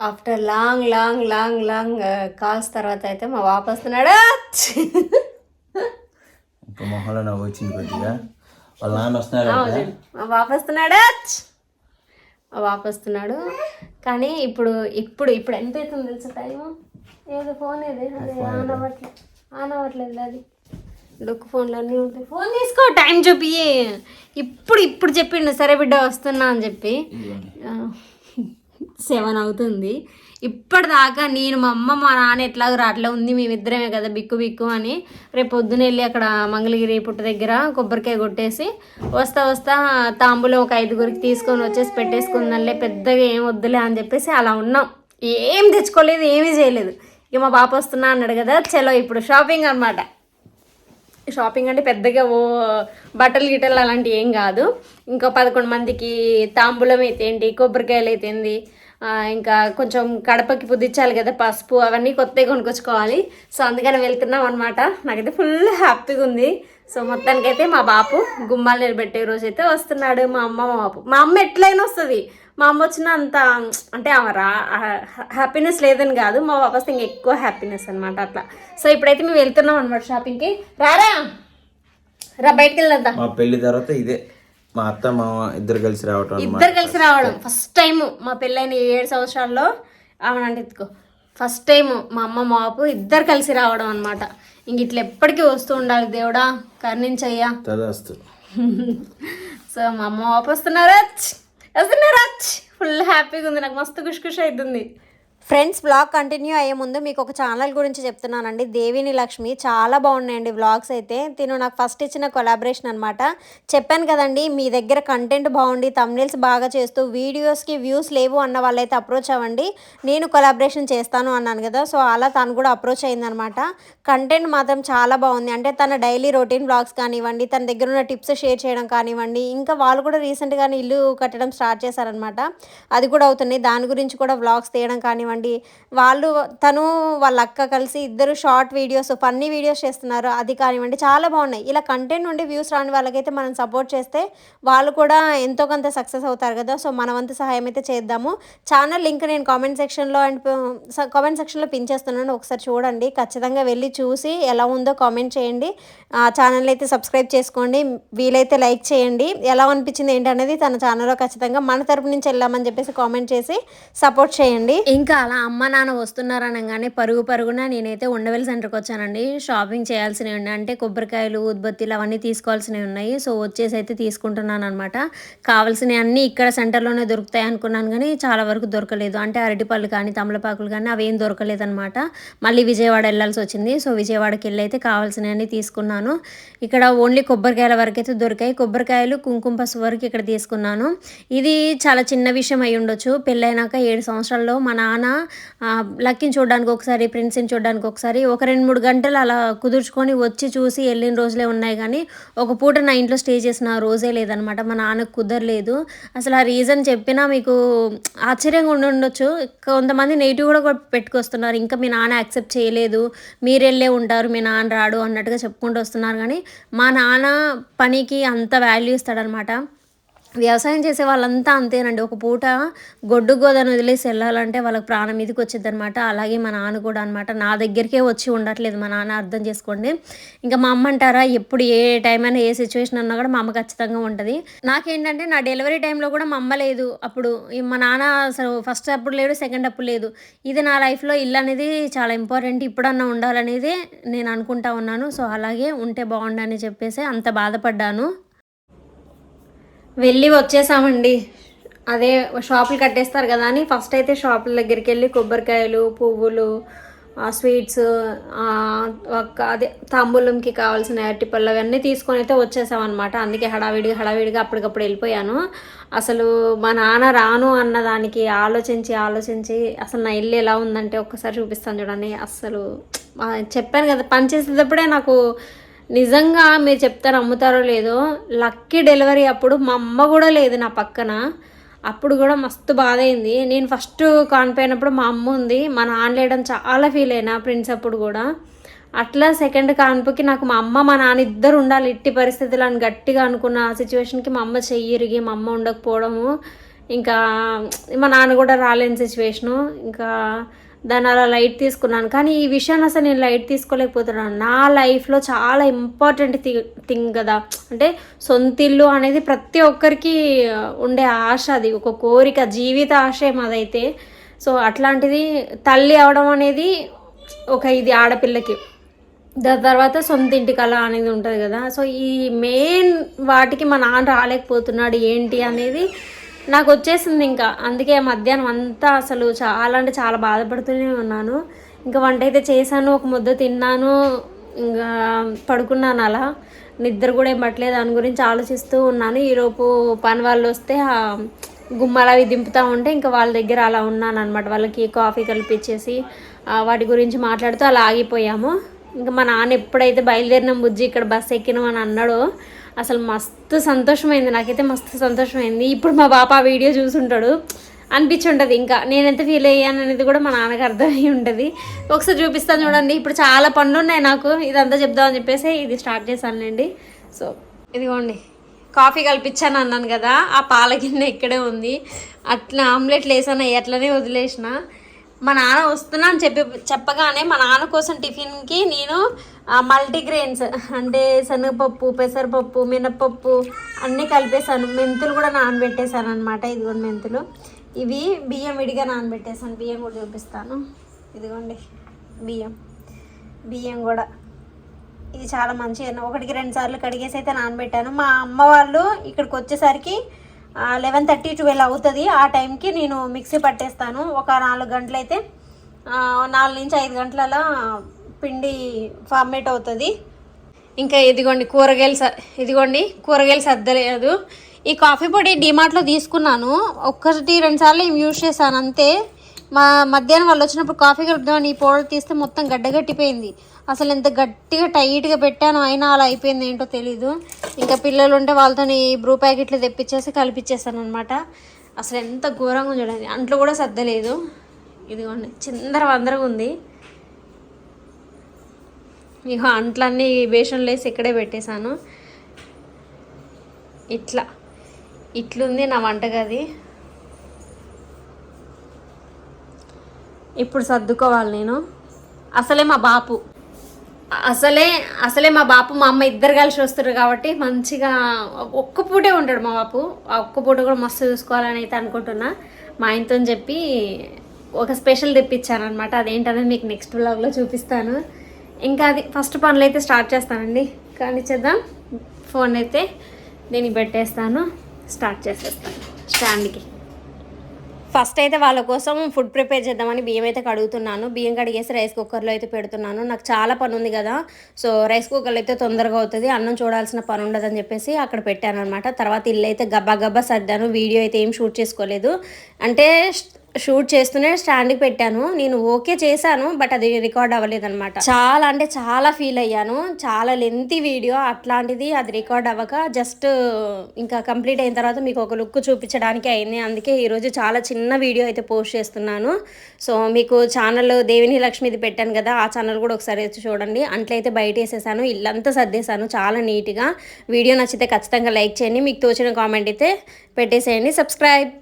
After long long long long calls తర్వాత అయితే మా వాపు వస్తున్నాడు. మొహంలో నవ్వు వచ్చింది కొద్దిగా. వాళ్ళ నాన్న మా వస్తున్నాడు. మా బాప వస్తున్నాడు. కానీ ఇప్పుడు ఇప్పుడు ఇప్పుడు ఎంత అవుతుంది తెలుసా టైం ఏదో ఫోన్ ఏది అది ఆన్ అవ్వట్లేదు ఆన్ అవ్వట్లేదు అది డొక్కు ఫోన్లు అన్నీ ఉంటాయి ఫోన్ తీసుకో టైం చూపి ఇప్పుడు ఇప్పుడు చెప్పిండు సరే బిడ్డ వస్తున్నా అని చెప్పి. సెవెన్ అవుతుంది. ఇప్పటిదాకా నేను మా అమ్మ మా నాన్న ఎట్లాగో రాట్లే ఉంది మేమిద్దరమే కదా బిక్కు బిక్కు అని రేపు పొద్దున వెళ్ళి అక్కడ మంగళగిరి పుట్ట దగ్గర కొబ్బరికాయ కొట్టేసి వస్తా వస్తా తాంబూలం ఒక ఐదుగురికి తీసుకొని వచ్చేసి పెట్టేసుకుందాంలే పెద్దగా ఏం వద్దులే అని చెప్పేసి అలా ఉన్నాం. ఏం తెచ్చుకోలేదు ఏమీ చేయలేదు. ఇక మా పాప వస్తున్నా అన్నాడు కదా చలో ఇప్పుడు షాపింగ్ అనమాట షాపింగ్ అంటే పెద్దగా ఓ బట్టలు గిట్టలు అలాంటివి ఏం కాదు. ఇంకా పదకొండు మందికి తాంబూలం అయితే ఏంటి కొబ్బరికాయలు అయితే ఏంటి ఇంకా కొంచెం కడపకి పుదించాలి కదా పసుపు అవన్నీ కొత్తగా కొనుక్కొచ్చుకోవాలి. సో అందుకని వెళ్తున్నాం అనమాట నాకైతే ఫుల్ హ్యాపీగా ఉంది. సో మొత్తానికైతే మా బాపు గుమ్మాలు నిలబెట్టే రోజు అయితే వస్తున్నాడు మా అమ్మ మా బాపు. మా అమ్మ ఎట్లయినా వస్తుంది. మా అమ్మ వచ్చిన అంత అంటే ఆమె రా హ్యాపీనెస్ లేదని కాదు. మా బాబు వస్తే ఇంకా ఎక్కువ హ్యాపీనెస్ అనమాట అట్లా. సో ఇప్పుడైతే మేము వెళ్తున్నాం అనమాట షాపింగ్కి. రారా? రా బయటకు వెళ్దా. మా పెళ్ళి తర్వాత ఇదే. మా అత్త మామ ఇద్దరు కలిసి రావటం అన్నమాట. ఇద్దరు కలిసి రావడం. ఫస్ట్ టైం మా పెళ్ళైన ఏడు సంవత్సరాల్లో ఆమెనంటే ఎత్తుకో ఫస్ట్ టైం మా అమ్మ మా బాపు ఇద్దరు కలిసి రావడం అనమాట ఇంక ఇట్లా ఎప్పటికీ వస్తూ ఉండాలి దేవుడా కరుణించయ్యా. తదాస్తు. సో మా అమ్మ బాపు వస్తున్నారా? వస్తున్నారా ఫుల్ హ్యాపీగా ఉంది. నాకు మస్తు ఖుషి ఖుషి అవుతుంది ఫ్రెండ్స్ బ్లాగ్ కంటిన్యూ అయ్యే ముందు మీకు ఒక ఛానల్ గురించి చెప్తున్నానండి. దేవిని లక్ష్మి చాలా బాగున్నాయండి వ్లాగ్స్ అయితే. తిను నాకు ఫస్ట్ ఇచ్చిన కొలాబరేషన్ అనమాట చెప్పాను కదండి మీ దగ్గర కంటెంట్ బాగుండి తమ్నిల్స్ బాగా చేస్తూ వీడియోస్కి వ్యూస్ లేవు అన్న వాళ్ళైతే అప్రోచ్ అవ్వండి. నేను కొలాబరేషన్ చేస్తాను అన్నాను కదా సో అలా తను కూడా అప్రోచ్ అయిందనమాట కంటెంట్ మాత్రం చాలా బాగుంది. అంటే తన డైలీ రొటీన్ బ్లాగ్స్ కానివ్వండి తన దగ్గర ఉన్న టిప్స్ షేర్ చేయడం కానివ్వండి ఇంకా వాళ్ళు కూడా రీసెంట్గానే ఇల్లు కట్టడం స్టార్ట్ చేశారనమాట అది కూడా అవుతుంది. దాని గురించి కూడా వ్లాగ్స్ తీయడం కానివ్వండి వాళ్ళు తను వాళ్ళ అక్క కలిసి ఇద్దరు షార్ట్ వీడియోస్ ఫన్నీ వీడియోస్ చేస్తున్నారు. అది కానివ్వండి చాలా బాగున్నాయి. ఇలా కంటెంట్ నుండి వ్యూస్ రాని వాళ్ళకైతే మనం సపోర్ట్ చేస్తే వాళ్ళు కూడా ఎంతో కొంత సక్సెస్ అవుతారు కదా. సో మన వంతు సహాయం అయితే చేద్దాము. ఛానల్ లింక్ నేను కామెంట్ సెక్షన్లో అండ్ కామెంట్ సెక్షన్లో పిన్ చేస్తున్నాను. ఒకసారి చూడండి. ఖచ్చితంగా వెళ్ళి చూసి ఎలా ఉందో కామెంట్ చేయండి. ఆ ఛానల్ అయితే సబ్స్క్రైబ్ చేసుకోండి. వీలైతే లైక్ చేయండి. ఎలా అనిపించింది ఏంటనేది తన ఛానల్లో ఖచ్చితంగా మన తరపు నుంచి వెళ్ళామని చెప్పేసి కామెంట్ చేసి సపోర్ట్ చేయండి. ఇంకా అలా అమ్మ నాన్న వస్తున్నారనగానే పరుగు పరుగున నేనైతే ఉండవెల్ సెంటర్కి వచ్చానండి. షాపింగ్ చేయాల్సినవి ఉన్నాయి. అంటే కొబ్బరికాయలు ఉద్బత్తీలు అవన్నీ తీసుకోవాల్సినవి ఉన్నాయి. సో వచ్చేసి అయితే తీసుకుంటున్నాను అనమాట కావాల్సినవి అన్నీ ఇక్కడ సెంటర్లోనే దొరుకుతాయి అనుకున్నాను కానీ చాలా వరకు దొరకలేదు. అంటే అరటిపళ్ళు కానీ తమలపాకులు కానీ అవి ఏం దొరకలేదు అనమాట మళ్ళీ విజయవాడ వెళ్ళాల్సి వచ్చింది. సో విజయవాడకి వెళ్ళి అయితే కావాల్సినవన్నీ తీసుకున్నాను. ఇక్కడ ఓన్లీ కొబ్బరికాయల వరకు అయితే దొరికాయి. కొబ్బరికాయలు కుంకుమ పసుపు వరకు ఇక్కడ తీసుకున్నాను. ఇది చాలా చిన్న విషయం అయి ఉండొచ్చు పెళ్ళైనాక ఏడు సంవత్సరాల్లో మా నాన్న లక్కీని చూడడానికి ఒకసారి ప్రిన్స్ని చూడడానికి ఒకసారి ఒక రెండు మూడు గంటలు అలా కుదుర్చుకొని వచ్చి చూసి వెళ్ళిన రోజులే ఉన్నాయి కానీ ఒక పూట నా ఇంట్లో స్టే చేసిన రోజే లేదనమాట మా నాన్నకు కుదరలేదు. అసలు ఆ రీజన్ చెప్పినా మీకు ఆశ్చర్యంగా ఉండి ఉండొచ్చు. కొంతమంది నెగిటివ్ కూడా పెట్టుకొస్తున్నారు. ఇంకా మీ నాన్న యాక్సెప్ట్ చేయలేదు. మీరు వెళ్ళే ఉంటారు మీ నాన్న రాడు అన్నట్టుగా చెప్పుకుంటూ వస్తున్నారు కానీ మా నాన్న పనికి అంత వాల్యూ ఇస్తాడనమాట వ్యవసాయం చేసే వాళ్ళంతా అంతేనండి. ఒక పూట గొడ్డు గోదని వదిలేసి వెళ్ళాలంటే వాళ్ళకి ప్రాణం మీదకి వచ్చింది అనమాట అలాగే మా నాన్న కూడా అనమాట నా దగ్గరికే వచ్చి ఉండట్లేదు మా నాన్న అర్థం చేసుకోండి. ఇంకా మా అమ్మ అంటారా ఎప్పుడు ఏ టైం అయినా ఏ సిచ్యువేషన్ అన్నా కూడా మా అమ్మ ఖచ్చితంగా ఉంటుంది. నాకేంటంటే నా డెలివరీ టైంలో కూడా మా అమ్మ లేదు. అప్పుడు మా నాన్న అసలు ఫస్ట్ అప్పుడు లేడు సెకండ్ అప్పుడు లేదు. ఇది నా లైఫ్లో ఇల్లు అనేది చాలా ఇంపార్టెంట్ ఇప్పుడన్నా ఉండాలనేది నేను అనుకుంటా ఉన్నాను. సో అలాగే ఉంటే బాగుండని చెప్పేసి అంత బాధపడ్డాను. వెళ్ళి వచ్చేసామండి. అదే షాపులు కట్టేస్తారు కదా అని ఫస్ట్ అయితే షాపుల దగ్గరికి వెళ్ళి కొబ్బరికాయలు పువ్వులు ఆ స్వీట్స్ ఒక అదే తాంబూలంకి కావాల్సిన అరటిపళ్ళు అవన్నీ తీసుకొని అయితే వచ్చేసామన్నమాట. అందుకే హడావిడిగా హడావిడిగా అప్పటికప్పుడు వెళ్ళిపోయాను. అసలు మా నాన్న రాను అన్న దానికి ఆలోచించి ఆలోచించి అసలు నా ఇల్లు ఎలా ఉందంటే ఒక్కసారి చూపిస్తాను చూడండి. అసలు చెప్పాను కదా పని చేసేటప్పుడే నాకు నిజంగా మీరు చెప్తారు అమ్ముతారో లేదో లక్కీ డెలివరీ అప్పుడు మా అమ్మ కూడా లేదు నా పక్కన. అప్పుడు కూడా మస్తు బాధ అయింది నేను ఫస్ట్ కానిపోయినప్పుడు మా అమ్మ ఉంది. మా నాన్న లేయడం చాలా ఫీల్ అయినా ప్రిన్స్ అప్పుడు కూడా. అట్లా సెకండ్ కాన్పుకి నాకు మా అమ్మ మా నాన్న ఇద్దరు ఉండాలి. ఇట్టి పరిస్థితులు అని గట్టిగా అనుకున్న సిచ్యువేషన్కి మా అమ్మ చెయ్యిరిగి మా అమ్మ ఉండకపోవడము. ఇంకా మా నాన్న కూడా రాలేని సిచ్యువేషను. ఇంకా దాన్ని అలా లైట్ తీసుకున్నాను. కానీ ఈ విషయాన్ని అసలు నేను లైట్ తీసుకోలేకపోతున్నాను. నా లైఫ్లో చాలా ఇంపార్టెంట్ థింగ్ కదా. అంటే సొంత ఇల్లు అనేది ప్రతి ఒక్కరికి uh, ఉండే ఆశ అది. ఒక కోరిక జీవిత ఆశయం అదైతే. సో అట్లాంటిది తల్లి అవడం అనేది ఒక ఇది ఆడపిల్లకి. దాని తర్వాత సొంత ఇంటి కళ అనేది ఉంటుంది కదా. సో ఈ మెయిన్ వాటికి మా నాన్న రాలేకపోతున్నాడు ఏంటి అనేది నాకు వచ్చేసింది ఇంకా. అందుకే మధ్యాహ్నం అంతా అసలు చాలా అంటే చాలా బాధపడుతూనే ఉన్నాను. ఇంకా వంట అయితే చేశాను ఒక ముద్ద తిన్నాను ఇంకా పడుకున్నాను అలా. నిద్ర కూడా ఏం పట్టలేదు దాని గురించి ఆలోచిస్తూ ఉన్నాను. ఈరోపు పని వాళ్ళు వస్తే ఆ అవి దింపుతూ ఉంటే ఇంకా వాళ్ళ దగ్గర అలా ఉన్నాను అనమాట వాళ్ళకి కాఫీ కలిపించేసి వాటి గురించి మాట్లాడుతూ అలా ఆగిపోయాము. ఇంకా మా నాన్న ఎప్పుడైతే బయలుదేరిన బుజ్జి ఇక్కడ బస్సు ఎక్కినాం అని అన్నాడో అసలు మస్తు సంతోషమైంది. నాకైతే మస్తు సంతోషమైంది. ఇప్పుడు మా బాప ఆ వీడియో చూసుంటాడు. అనిపించి ఉంటుంది ఇంకా. నేను ఎంత ఫీల్ అయ్యాను అనేది కూడా మా నాన్నకి అర్థమై ఉంటుంది. ఒకసారి చూపిస్తాను చూడండి. ఇప్పుడు చాలా పనులు ఉన్నాయి నాకు. ఇదంతా చెప్దామని చెప్పేసి ఇది స్టార్ట్ చేశానులేండి. సో ఇదిగోండి. కాఫీ కల్పించాను అన్నాను కదా. ఆ పాల గిన్నె ఇక్కడే ఉంది. అట్లా ఆమ్లెట్లు వేసాను అట్లనే వదిలేసిన. మా నాన్న వస్తున్నా అని చెప్పి చెప్పగానే మా నాన్న కోసం టిఫిన్కి నేను మల్టీగ్రెయిన్స్ అంటే శనగపప్పు పెసరపప్పు మినపప్పు అన్నీ కలిపేసాను మెంతులు కూడా నానబెట్టేశాను అనమాట ఇదిగోండి మెంతులు. ఇవి బియ్యం విడిగా నానబెట్టేసాను బియ్యం కూడా చూపిస్తాను. ఇదిగోండి బియ్యం. బియ్యం కూడా. ఇది చాలా మంచిగా ఒకటికి రెండు సార్లు కడిగేసి అయితే నానబెట్టాను. మా అమ్మ వాళ్ళు ఇక్కడికి వచ్చేసరికి లెవెన్ థర్టీ ట్వెల్వ్ అవుతుంది. ఆ టైంకి నేను మిక్సీ పట్టేస్తాను. ఒక నాలుగు గంటలైతే నాలుగు నుంచి ఐదు గంటల పిండి ఫార్మేట్ అవుతుంది. ఇంకా ఇదిగోండి కూరగాయలు ఇదిగోండి కూరగాయలు సర్దలేదు. ఈ కాఫీ పొడి డిమార్ట్లో తీసుకున్నాను. ఒక్కటి రెండు సార్లు యూజ్ చేశాను అంతే. మా మధ్యాహ్నం వాళ్ళు వచ్చినప్పుడు కాఫీ కలుపుదామని ఈ పౌడర్ తీస్తే మొత్తం గడ్డగట్టిపోయింది. అసలు ఎంత గట్టిగా టైట్గా పెట్టాను అయినా అలా అయిపోయింది ఏంటో తెలీదు. ఇంకా పిల్లలు ఉంటే వాళ్ళతో బ్రూ ప్యాకెట్లు తెప్పించేసి కలిపించేస్తాను అనమాట అసలు ఎంత ఘోరంగా చూడండి. అంట్లో కూడా సర్దలేదు. ఇదిగోండి చిందర వందరగా ఉంది. ఇక అంట్లన్నీ బేషన్లు వేసి ఇక్కడే పెట్టేశాను. ఇట్లా. ఇట్లుంది నా వంటగది. ఇప్పుడు సర్దుకోవాలి నేను. అసలే మా బాపు. అసలే అసలే మా బాపు మా అమ్మ ఇద్దరు కలిసి వస్తారు కాబట్టి మంచిగా ఒక్క పూటే ఉంటాడు మా బాపు. ఆ ఒక్క పూట కూడా మస్తు చూసుకోవాలని అయితే అనుకుంటున్నా. మా ఆయనతో చెప్పి ఒక స్పెషల్ తెప్పించానమాట అదేంటనేది మీకు నెక్స్ట్ బ్లాగ్లో చూపిస్తాను. ఇంకా అది ఫస్ట్ పనులు అయితే స్టార్ట్ చేస్తానండి. కానీ చేద్దాం. ఫోన్ అయితే దీనికి పెట్టేస్తాను. స్టార్ట్ చేసేస్తాను. స్టాండ్కి. ఫస్ట్ అయితే వాళ్ళ కోసం ఫుడ్ ప్రిపేర్ చేద్దామని బియ్యం అయితే కడుగుతున్నాను. బియ్యం కడిగేసి రైస్ కుక్కర్లో అయితే పెడుతున్నాను. నాకు చాలా పని ఉంది కదా. సో రైస్ కుక్కర్లో అయితే తొందరగా అవుతుంది. అన్నం చూడాల్సిన పని ఉండదని చెప్పేసి అక్కడ పెట్టాను అనమాట తర్వాత ఇల్లు అయితే గబ్బా గబ్బా సర్దాను. వీడియో అయితే ఏం షూట్ చేసుకోలేదు. అంటే షూట్ చేస్తూనే స్టాండ్కి పెట్టాను. నేను ఓకే చేశాను బట్ అది రికార్డ్ అవ్వలేదు అనమాట చాలా అంటే చాలా ఫీల్ అయ్యాను. చాలా లెంతీ వీడియో అట్లాంటిది అది రికార్డ్ అవ్వక జస్ట్ ఇంకా కంప్లీట్ అయిన తర్వాత మీకు ఒక లుక్ చూపించడానికి అయింది. అందుకే ఈరోజు చాలా చిన్న వీడియో అయితే పోస్ట్ చేస్తున్నాను. సో మీకు ఛానల్ దేవిని లక్ష్మిది పెట్టాను కదా ఆ ఛానల్ కూడా ఒకసారి చూడండి. అంట్లయితే బయట వేసేసాను ఇల్లంతా సర్దేశాను చాలా నీట్గా. వీడియో నచ్చితే ఖచ్చితంగా లైక్ చేయండి. మీకు తోచిన కామెంట్ అయితే పెట్టేసేయండి. సబ్స్క్రైబ్!